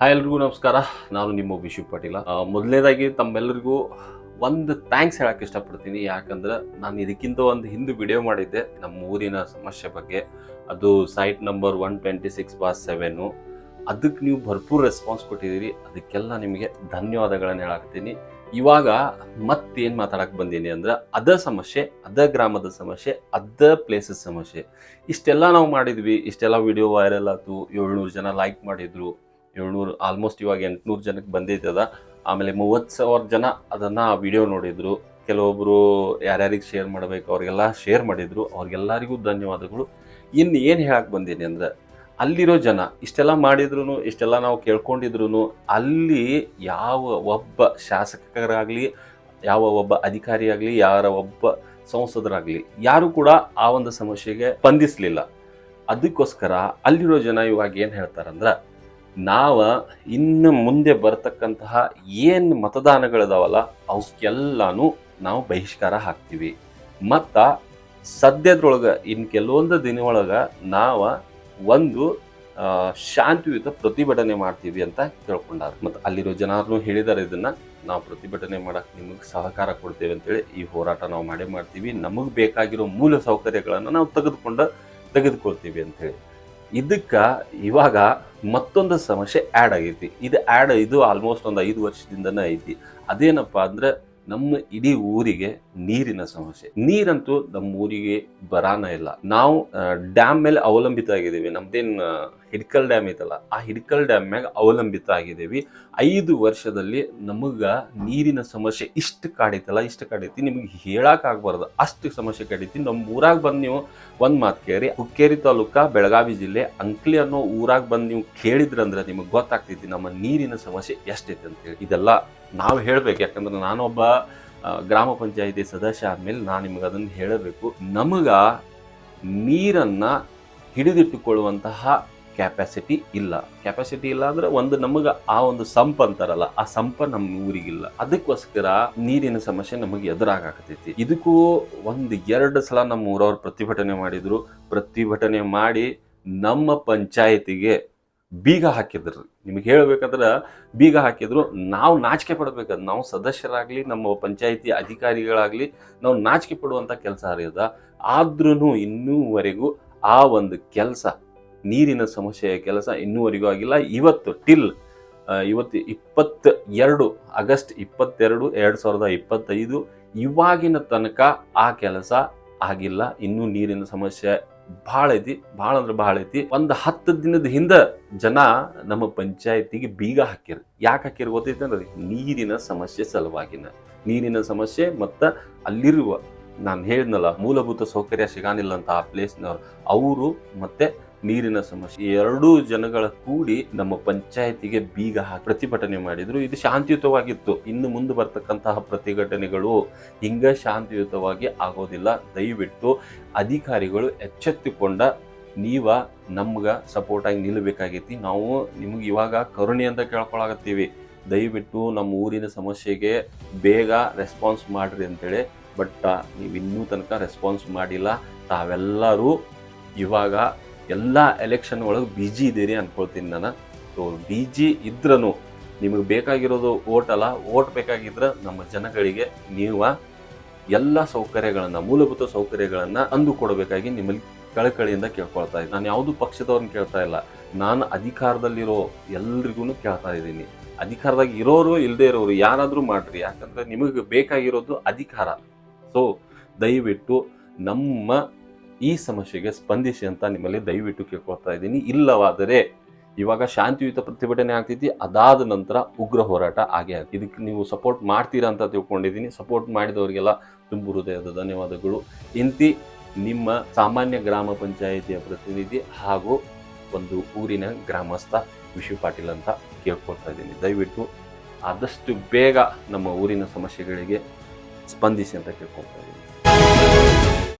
Hi ಎಲ್ರಿಗೂ ನಮಸ್ಕಾರ. ನಾನು ನಿಮ್ಮ ವಿಶು ಪಾಟೀಲ. ಮೊದಲನೇದಾಗಿ ತಮ್ಮೆಲ್ಲರಿಗೂ ಒಂದು ಥ್ಯಾಂಕ್ಸ್ ಹೇಳಕ್ಕೆ ಇಷ್ಟಪಡ್ತೀನಿ. ಯಾಕಂದ್ರೆ ನಾನು ಇದಕ್ಕಿಂತ ಒಂದು ಹಿಂದೆ ವಿಡಿಯೋ ಮಾಡಿದ್ದೆ. ನಮ್ಮ ಊರಿನ ಸಮಸ್ಯೆ ಬಗ್ಗೆ. ಅದು site number one twenty six boss seven ಅದಕ್ಕೆ ನೀವು ಭರ್ಪೂರ್ ರೆಸ್ಪಾನ್ಸ್ ಕೊಟ್ಟಿದ್ದೀರಿ. ಅದಕ್ಕೆಲ್ಲ ನಿಮಗೆ ಧನ್ಯವಾದಗಳನ್ನು ಹೇಳಾಕ್ತೀನಿ ಇವಾಗ ಮತ್ತೇನು ಮಾತಾಡಕ್ಕೆ ಬಂದೀನಿ ಅಂದ್ರೆ ಅದ ಸಮಸ್ಯೆ, ಅದ ಗ್ರಾಮದ ಸಮಸ್ಯೆ, ಅದ ಪ್ಲೇಸಸ್ ಸಮಸ್ಯೆ. ಇಷ್ಟೆಲ್ಲ ನಾವು ಮಾಡಿದ್ವಿ. ಇಷ್ಟೆಲ್ಲ ವಿಡಿಯೋ ವೈರಲ್ ಆಯಿತು. ಏಳ್ನೂರು ಜನ ಲೈಕ್ ಮಾಡಿದ್ರು. ಏಳ್ನೂರು ಆಲ್ಮೋಸ್ಟ್ ಇವಾಗ ಎಂಟುನೂರು ಜನಕ್ಕೆ ಬಂದಿದ್ದದ ಆಮೇಲೆ ಮೂವತ್ತು ಸಾವಿರ ಜನ ಅದನ್ನು ಆ ವಿಡಿಯೋ ನೋಡಿದರು. ಕೆಲವೊಬ್ಬರು ಯಾರ್ಯಾರಿಗೆ ಶೇರ್ ಮಾಡಬೇಕು, ಅವ್ರಿಗೆಲ್ಲ ಶೇರ್ ಮಾಡಿದ್ರು. ಅವ್ರಿಗೆಲ್ಲರಿಗೂ ಧನ್ಯವಾದಗಳು. ಇನ್ನು ಏನು ಹೇಳಕ್ಕೆ ಬಂದೀನಿ ಅಂದ್ರೆ, ಅಲ್ಲಿರೋ ಜನ, ಇಷ್ಟೆಲ್ಲ ಮಾಡಿದ್ರು ಇಷ್ಟೆಲ್ಲ ನಾವು ಕೇಳ್ಕೊಂಡಿದ್ರು ಅಲ್ಲಿ ಯಾವ ಒಬ್ಬ ಶಾಸಕರಾಗಲಿ, ಯಾವ ಒಬ್ಬ ಅಧಿಕಾರಿಯಾಗಲಿ, ಯಾರ ಒಬ್ಬ ಸಂಸದರಾಗಲಿ, ಯಾರು ಕೂಡ ಆ ಒಂದು ಸಮಸ್ಯೆಗೆ ಸ್ಪಂದಿಸಲಿಲ್ಲ ಅದಕ್ಕೋಸ್ಕರ ಅಲ್ಲಿರೋ ಜನ ಇವಾಗ ಏನು ಹೇಳ್ತಾರಂದ್ರೆ ನಾವ ಇನ್ನು ಮುಂದೆ ಬರ್ತಕ್ಕಂತಹ ಏನು ಮತದಾನಗಳಿದಾವಲ್ಲ, ಅವಕ್ಕೆಲ್ಲಾನು ನಾವು ಬಹಿಷ್ಕಾರ ಹಾಕ್ತೀವಿ. ಮತ್ತು ಸದ್ಯದ್ರೊಳಗೆ ಇನ್ನು ಕೆಲವೊಂದು ದಿನ ನಾವು ಒಂದು ಶಾಂತಿಯುತ ಪ್ರತಿಭಟನೆ ಮಾಡ್ತೀವಿ ಅಂತ ಕೇಳ್ಕೊಂಡಾರ ಮತ್ತು ಅಲ್ಲಿರೋ ಜನರು ಹೇಳಿದ್ದಾರೆ ಇದನ್ನು, ನಾವು ಪ್ರತಿಭಟನೆ ಮಾಡಕ್ಕೆ ನಿಮಗೆ ಸಹಕಾರ ಕೊಡ್ತೇವೆ ಅಂತೇಳಿ ಈ ಹೋರಾಟ ನಾವು ಮಾಡೇ ಮಾಡ್ತೀವಿ. ನಮಗೆ ಬೇಕಾಗಿರೋ ಮೂಲ ಸೌಕರ್ಯಗಳನ್ನು ನಾವು ತೆಗೆದುಕೊಂಡು, ತೆಗೆದುಕೊಳ್ತೀವಿ ಅಂತೇಳಿ. ಇದಕ್ಕೆ ಇವಾಗ ಮತ್ತೊಂದು ಸಮಸ್ಯೆ ಆ್ಯಡ್ ಆಗೈತಿ. ಇದು ಆ್ಯಡ್ ಇದು ಆಲ್ಮೋಸ್ಟ್ ಒಂದು ಐದು ವರ್ಷದಿಂದನೇ ಐತಿ. ಅದೇನಪ್ಪ ಅಂದ್ರೆ ನಮ್ಮ ಇಡೀ ಊರಿಗೆ ನೀರಿನ ಸಮಸ್ಯೆ. ನೀರಂತೂ ನಮ್ಮ ಊರಿಗೆ ಬರಾನ ಇಲ್ಲ. ನಾವು ಡ್ಯಾಮ್ ಮೇಲೆ ಅವಲಂಬಿತ ಆಗಿದ್ದೀವಿ ನಮ್ದೇನು ಹಿಡ್ಕಲ್ ಡ್ಯಾಮ್ ಐತಲ್ಲ, ಆ ಹಿಡ್ಕಲ್ ಡ್ಯಾಮ್ ಮ್ಯಾಗ ಅವಲಂಬಿತ ಆಗಿದ್ದೀವಿ ಐದು ವರ್ಷದಲ್ಲಿ ನಮಗ ನೀರಿನ ಸಮಸ್ಯೆ ಇಷ್ಟು ಕಾಡೈತಲ್ಲ, ಇಷ್ಟು ಕಾಡೈತಿ. ನಿಮಗೆ ಹೇಳಕ್ ಆಗ್ಬಾರ್ದು. ಅಷ್ಟು ಸಮಸ್ಯೆ ಕಾಡೈತಿ. ನಮ್ಮ ಊರಾಗ ಬಂದು ನೀವು ಒಂದು ಮಾತು ಕೇಳಿ. ಹುಕ್ಕೇರಿ ತಾಲೂಕ, ಬೆಳಗಾವಿ ಜಿಲ್ಲೆ, ಅಂಕ್ಲಿ ಅನ್ನೋ ಊರಾಗ ಬಂದು ನೀವು ಕೇಳಿದ್ರಂದ್ರೆ ನಿಮಗೆ ಗೊತ್ತಾಗ್ತೈತಿ ನಮ್ಮ ನೀರಿನ ಸಮಸ್ಯೆ ಎಷ್ಟೈತೆ ಅಂತೇಳಿ ಇದೆಲ್ಲ ನಾವು ಹೇಳ್ಬೇಕು. ಯಾಕಂದ್ರೆ ನಾನೊಬ್ಬ ಗ್ರಾಮ ಪಂಚಾಯಿತಿ ಸದಸ್ಯ ಆದಮೇಲೆ ನಾನು ನಿಮಗೆ ಅದನ್ನು ಹೇಳಬೇಕು. ನಮಗ ನೀರನ್ನ ಹಿಡಿದಿಟ್ಟುಕೊಳ್ಳುವಂತಹ ಕ್ಯಾಪಾಸಿಟಿ ಇಲ್ಲ. ಕ್ಯಾಪಾಸಿಟಿ ಇಲ್ಲ ಅಂದ್ರೆ ಒಂದು ನಮಗೆ ಆ ಒಂದು ಸಂಪ್ ಅಂತಾರಲ್ಲ, ಆ ಸಂಪ ನಮ್ಮ ಊರಿಗಿಲ್ಲ. ಅದಕ್ಕೋಸ್ಕರ ನೀರಿನ ಸಮಸ್ಯೆ ನಮಗೆ ಎದುರಾಗತೈತಿ ಇದಕ್ಕೂ ಒಂದು ಎರಡು ಸಲ ನಮ್ಮ ಊರವ್ರು ಪ್ರತಿಭಟನೆ ಮಾಡಿದ್ರು. ಪ್ರತಿಭಟನೆ ಮಾಡಿ ನಮ್ಮ ಪಂಚಾಯತಿಗೆ ಬೀಗ ಹಾಕಿದ್ರು. ನಿಮಗೆ ಹೇಳ್ಬೇಕಂದ್ರೆ ಬೀಗ ಹಾಕಿದ್ರು. ನಾವು ನಾಚಿಕೆ ಪಡ್ಬೇಕದು, ನಾವು ಸದಸ್ಯರಾಗ್ಲಿ, ನಮ್ಮ ಪಂಚಾಯಿತಿ ಅಧಿಕಾರಿಗಳಾಗ್ಲಿ ನಾವು ನಾಚಿಕೆ ಪಡುವಂಥ ಕೆಲಸ ಅರಿಯದ ಆದ್ರೂ ಇನ್ನೂವರೆಗೂ ಆ ಒಂದು ಕೆಲಸ ನೀರಿನ ಸಮಸ್ಯೆಯ ಕೆಲಸ ಇನ್ನೂವರೆಗೂ ಆಗಿಲ್ಲ. ಇವತ್ತು ಟಿಲ್ ಇವತ್ತು ಇಪ್ಪತ್ತ ಎರಡು ಆಗಸ್ಟ್ ಇಪ್ಪತ್ತೆರಡು, ಎರಡು ಸಾವಿರದ ಇಪ್ಪತ್ತೈದು ಇವಾಗಿನ ತನಕ ಆ ಕೆಲಸ ಆಗಿಲ್ಲ. ಇನ್ನೂ ನೀರಿನ ಸಮಸ್ಯೆ ಭಾಳ ಐತಿ, ಭಾಳ ಅಂದ್ರೆ ಭಾಳ ಐತಿ. ಒಂದು ಹತ್ತು ದಿನದ ಹಿಂದೆ ಜನ ನಮ್ಮ ಪಂಚಾಯತಿಗೆ ಬೀಗ ಹಾಕಿರ್ ಯಾಕೆ ಹಾಕಿರ್ ಗೊತ್ತೈತೆ ಅಂದ್ರೆ ನೀರಿನ ಸಮಸ್ಯೆ ಸಲುವಾಗಿನ. ನೀರಿನ ಸಮಸ್ಯೆ ಮತ್ತು ಅಲ್ಲಿರುವ ನಾನು ಹೇಳಿದ್ನಲ್ಲ ಮೂಲಭೂತ ಸೌಕರ್ಯ ಸಿಗಾನಿಲ್ಲ ಅಂತ ಆ ಪ್ಲೇಸ್ನವ್ರು ಅವರು ಮತ್ತೆ ನೀರಿನ ಸಮಸ್ಯೆ. ಎರಡೂ ಜನಗಳ ಕೂಡಿ ನಮ್ಮ ಪಂಚಾಯತಿಗೆ ಬೀಗ ಹಾಕಿ ಪ್ರತಿಭಟನೆ ಮಾಡಿದ್ರು. ಇದು ಶಾಂತಿಯುತವಾಗಿತ್ತು. ಇನ್ನು ಮುಂದೆ ಬರ್ತಕ್ಕಂತಹ ಪ್ರತಿಭಟನೆಗಳು ಹಿಂಗ ಶಾಂತಿಯುತವಾಗಿ ಆಗೋದಿಲ್ಲ. ದಯವಿಟ್ಟು ಅಧಿಕಾರಿಗಳು ಎಚ್ಚೆತ್ತುಕೊಂಡ ನೀವ ನಮ್ಗ ಸಪೋರ್ಟ್ ಆಗಿ ನಿಲ್ಲಬೇಕಾಗೈತಿ ನಾವು ನಿಮ್ಗೆ ಇವಾಗ ಕರುಣೆ ಅಂತ ಕೇಳ್ಕೊಳಕತ್ತೀವಿ. ದಯವಿಟ್ಟು ನಮ್ಮ ಊರಿನ ಸಮಸ್ಯೆಗೆ ಬೇಗ ರೆಸ್ಪಾನ್ಸ್ ಮಾಡ್ರಿ ಅಂತೇಳಿ. ಬಟ್ ನೀವು ಇನ್ನೂ ತನಕ ರೆಸ್ಪಾನ್ಸ್ ಮಾಡಿಲ್ಲ. ತಾವೆಲ್ಲರೂ ಇವಾಗ ಎಲ್ಲ ಎಲೆಕ್ಷನ್ ಒಳಗೆ ಬಿ ಜಿ ಇದ್ದೀರಿ ಅನ್ಕೊಳ್ತೀನಿ ನಾನು. ಸೊ ಬಿ ಜಿ ಇದ್ರೂ ನಿಮಗೆ ಬೇಕಾಗಿರೋದು ಓಟ್ ಅಲ್ಲ ಓಟ್ ಬೇಕಾಗಿದ್ರೆ ನಮ್ಮ ಜನಗಳಿಗೆ ನೀವು ಎಲ್ಲ ಸೌಕರ್ಯಗಳನ್ನು, ಮೂಲಭೂತ ಸೌಕರ್ಯಗಳನ್ನು ಅಂದು ಕೊಡಬೇಕಾಗಿ ನಿಮ್ಮಲ್ಲಿ ಕಳಕಳಿಯಿಂದ ಕೇಳ್ಕೊಳ್ತಾ ಇದ್ದೀನಿ ನಾನು ಯಾವುದು ಪಕ್ಷದವ್ರನ್ನ ಕೇಳ್ತಾ ಇಲ್ಲ. ನಾನು ಅಧಿಕಾರದಲ್ಲಿರೋ ಎಲ್ರಿಗೂ ಕೇಳ್ತಾ ಇದ್ದೀನಿ. ಅಧಿಕಾರದಾಗ ಇರೋರು ಇಲ್ಲದೆ ಇರೋರು ಯಾರಾದರೂ ಮಾಡ್ರಿ. ಯಾಕಂದ್ರೆ ನಿಮಗೆ ಬೇಕಾಗಿರೋದು ಅಧಿಕಾರ. ಸೊ ದಯವಿಟ್ಟು ನಮ್ಮ ಈ ಸಮಸ್ಯೆಗೆ ಸ್ಪಂದಿಸಿ ಅಂತ ನಿಮ್ಮಲ್ಲಿ ದಯವಿಟ್ಟು ಕೇಳ್ಕೊಳ್ತಾ ಇದ್ದೀನಿ. ಇಲ್ಲವಾದರೆ ಇವಾಗ ಶಾಂತಿಯುತ ಪ್ರತಿಭಟನೆ ಆಗ್ತೈತಿ, ಅದಾದ ನಂತರ ಉಗ್ರ ಹೋರಾಟ ಆಗೇ ಆಗ್ತದೆ ಇದಕ್ಕೆ ನೀವು ಸಪೋರ್ಟ್ ಮಾಡ್ತೀರಾ ಅಂತ ತಿಳ್ಕೊಂಡಿದ್ದೀನಿ. ಸಪೋರ್ಟ್ ಮಾಡಿದವರಿಗೆಲ್ಲ ತುಂಬು ಹೃದಯದ ಧನ್ಯವಾದಗಳು. ಇಂತಿ ನಿಮ್ಮ ಸಾಮಾನ್ಯ ಗ್ರಾಮ ಪಂಚಾಯಿತಿಯ ಪ್ರತಿನಿಧಿ ಹಾಗೂ ಒಂದು ಊರಿನ ಗ್ರಾಮಸ್ಥ ವಿಶು ಪಾಟೀಲ್ ಅಂತ ಕೇಳ್ಕೊಳ್ತಾ ಇದ್ದೀನಿ. ದಯವಿಟ್ಟು ಆದಷ್ಟು ಬೇಗ ನಮ್ಮ ಊರಿನ ಸಮಸ್ಯೆಗಳಿಗೆ ಸ್ಪಂದಿಸಿ ಅಂತ ಕೇಳ್ಕೊಳ್ತಾ ಇದ್ದೀನಿ.